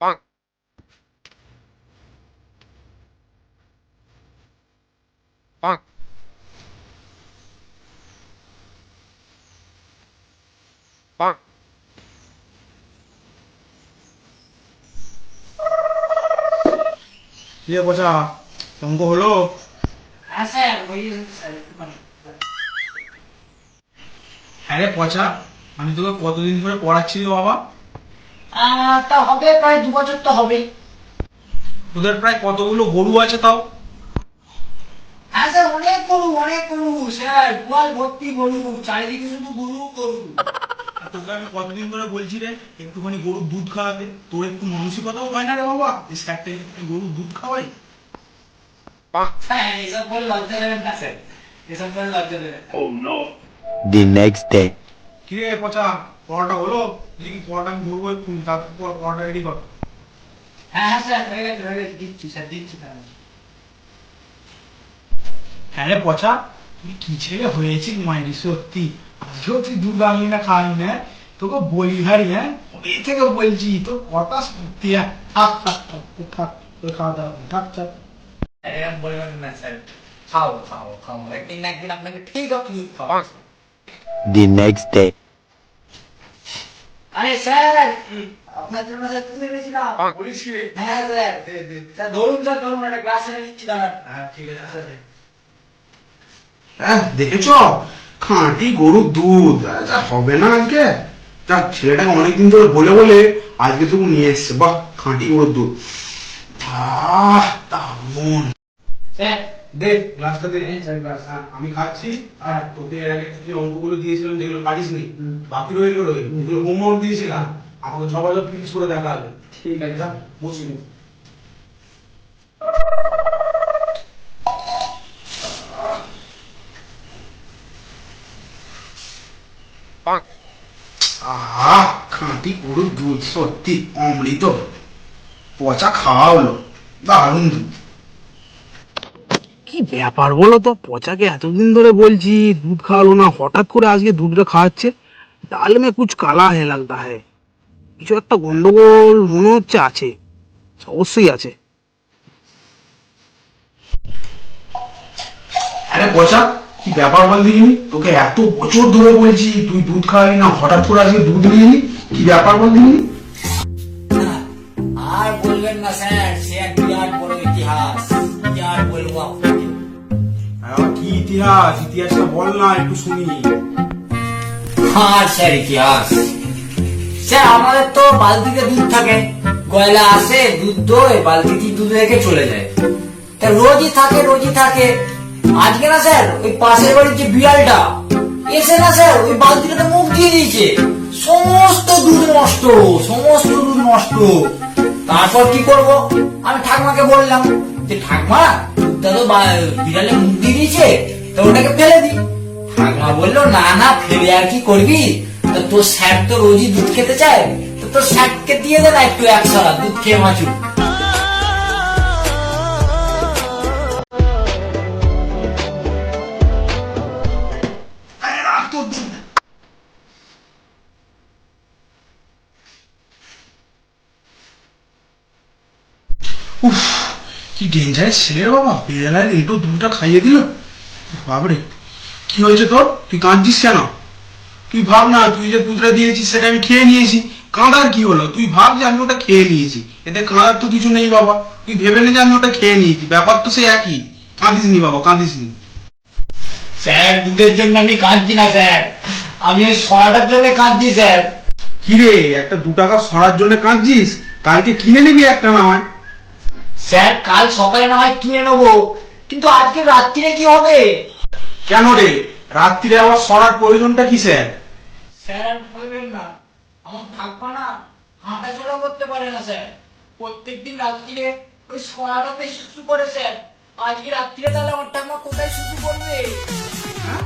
Bonk. Bonk. Bonk. দিয়ে বসা অঙ্ক হলো হ্যাঁ রে পচা আমি তোকে কতদিন ধরে পড়াচ্ছি বাবা তা হবে প্রায় দু বছর তো হবে তোদের প্রায় কতগুলো গরু আছে তাও? হ্যাঁ স্যার অনেক গরু অনেক গরু। স্যার গোয়াল ভর্তি গরু চারিদিকে শুধু গরু গরু। তোকে আমি কতদিন ধরে বলছি রে একটুখানি গরুর দুধ খাওয়াতে তোর একটু মানসিকতাও হয় না রে বাবা এই স্যারটা একটু গরুর দুধ খাওয়াই। হ্যাঁ এসব বলে লজ্জা দেবেন না স্যার। এসব বলে লজ্জা দেবেন না। the next day. কি রে পচা? পড়াটা হলো দেখি পড়াটা আমি ধরবো একটু তারপর পড়াটা রেডি কর। হ্যাঁ হ্যাঁ স্যার হয়ে গেছে হয়ে গেছে দিচ্ছি স্যার দিচ্ছি তাহলে হ্যাঁ রে পচা তুই কি ছেলে হয়েছিস মায়ের সত্যি? আজকেও তুই দুধ আনলি না খাওয়ালি না তোকে বলি ভারি হ্যাঁ? কবে থেকে বলছি তোর কথা সত্যি হ্যাঁ? থাক থাক থাক তুই থাক তোর খাওয়া দাওয়া। থাক থাক। এরকম বলবেন না স্যার। খাও খাও খাও একদিন একদিন আপনাকে ঠিক আছে The next day. আরে স্যার আপনার জন্য স্যার তুলে এনেছিলাম। 빵. বলিস কি হ্যাঁ স্যার। দে, দে। স্যার ধরুন স্যার ধরুন একটা গ্লাস এনে দিচ্ছি দাঁড়ান। হ্যাঁ ঠিক আছে স্যার হ্যাঁ দেখেছ? খাঁটি গরুর দুধ। যা হবে না আজকে? যা ছেলেটাকে অনেকদিন ধরে বলে বলে আজকে তবু নিয়ে এসছে। বাহ খাঁটি গরুর দুধ। আহ দারুণ স্যার দে গ্লাসটা দে। হ্যাঁ, আমি খাচ্ছি আর তোকে এর আগে যে অঙ্কগুলো দিয়েছিলাম যেগুলো পারিস নি বাকি রইল রইল ওগুলো হোমওয়ার্ক দিয়েছিলাম। আমাকে সবাই ফিনিশ করে দেখা হবে। ঠিক আছে। যা. আহা খাঁটি গরুর দুধ সত্যি অমৃত। পচা খাওয়া হলো। দারুণ দুধ। কি ব্যাপার বলো তো? পচাকে এতদিন ধরে বলছি দুধ খাওয়ালো না হঠাৎ করে আজকে দুধটা খাওয়াচ্ছে। ডাল মে কুছ কালা হে লাগতা है কিছু একটা গন্ডগোল মনে হচ্ছে আছে অবশ্যই আছে। আরে পচা কি ব্যাপার বল দেখিনি? তোকে এত বছর ধরে বলছি তুই দুধ খাওয়ালি না হঠাৎ করে আজকে দুধ নিয়ে এলি? কি ব্যাপার বল দেখিনি? আর বলবেন না স্যার সে এক বিরাট বড় ইতিহাস। কি আর বলব? আপনাকে কি ইতিহাস? ইতিহাসটা বল না, একটু শুনি। আর স্যার, ইতিহাস। স্যার, আমাদের তো বালতিতে দুধ থাকে। গয়লা আসে, দুধ দোয় দুধ রেখে চলে যায়। তা রোজই থাকে রোজই থাকে। আজকে না, স্যার, ওই পাশের বাড়ির যে বিড়ালটা, এসে না, স্যার, ওই বালতিটাতে মুখ দিয়ে দিয়েছে। সমস্ত দুধ নষ্ট, সমস্ত দুধ নষ্ট। তারপর কি করব? আমি ঠাকমাকে বললাম যে, ঠাকমা, দুধটা তো বিড়ালে মুখ তো ওটাকে ফেলে দি ঠাকমা বলল, না না, ফেলে আর কি করবি? তোর স্যার তো রোজই দুধ খেতে চায়। তো তোর স্যারকে দিয়ে দে না একটু একসাথে, দুধ খেয়ে উফ, কি ডেঞ্জারাস ছেলে বাবা। বেড়ালের একটু দুধটা খাইয়ে দিল। বাবরে কি হয়েছে তোর? তুই কাঁদছিস কেন? তুই ভাব না তুই যে দুধটা দিয়েছিস সেটা আমি খেয়ে নিয়েছি। কাঁদার কি হলো? তুই ভাব যে আমি ওটা খেয়ে নিয়েছি। এতে কাঁদার তো কিছু নেই বাবা। তুই ভেবে নে যে আমি ওটা খেয়ে নিয়েছি। ব্যাপার তো সে একই। কাঁদিস নি বাবা কাঁদিস নি স্যার দুধের জন্য আমি কাঁদছি না স্যার। আমি ওই সরাটার জন্য কাঁদছি স্যার। কি রে একটা দু টাকা সরার জন্য কাঁদছিস? কালকে কিনে নিবি একটা না হয়? স্যার কাল সকালে না হয় কিনে নেব। কিন্তু আজকে রাত্রিরে কি হবে? কেন রে? রাত্রিরে আবার সরার প্রয়োজনটা কি স্যার স্যার আর বলবেন না। আমার থাকবা না হাঁটা চলা করতে পারে না স্যার। প্রত্যেকদিন রাত্রিরে ওই সরাটাতে শুশু করে স্যার। আজকে রাত্রিরে তাহলে আমার টাকা কোথায় শুশু করবে হ্যাঁ?